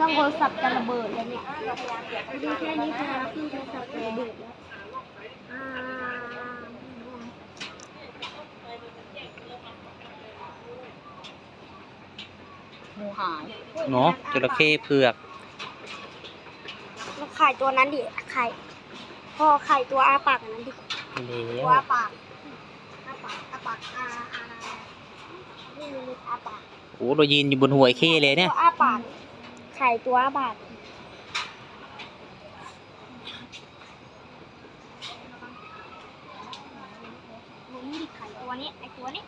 ต้องโทรศัพท์จะระเบิดแล้วเนี่ยดูแค่นี้พอแล้วคือโทรศัพท์จะระเบิดแล้วอ่าหมูหายเนาะจระเข้เผือกล้วไข่ตัวนั้นดิไข่พอไข่ตัวอาปากอันนั้นดิแล้ตัววอาปากอาปากอาปากอาอานี่นี่อาปากโอ้เรายืนอยู่บนหัวไอ้เข้เลยเนี่ยตัวอาปาก ไข่ตัวอาปากตัวนี้ดิไข่ตัวนี้ไอตัวนี้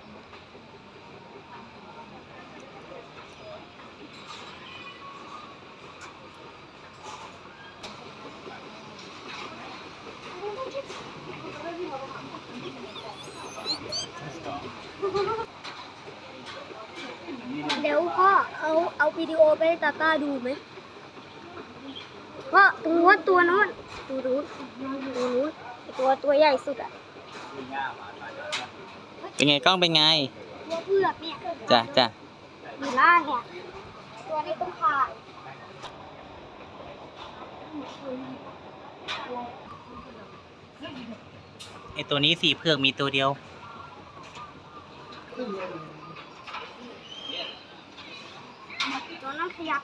พ่อเอาเอาวิดีโอไปให้ตาต้าดูไหมพ่อตรงนู้นตัวนู้นตัวนู้นตัวนู้นตัวตัวใหญ่สุดอะเป็นไงกล้องเป็นไงตัวเผือกเนี่ยจ้ะจ้ะอยู่ล่างเนี่ยตัวนี้ต้องผ่านไอตัวนี้สีเผือกมีตัวเดียว ตัวนั้นขยับ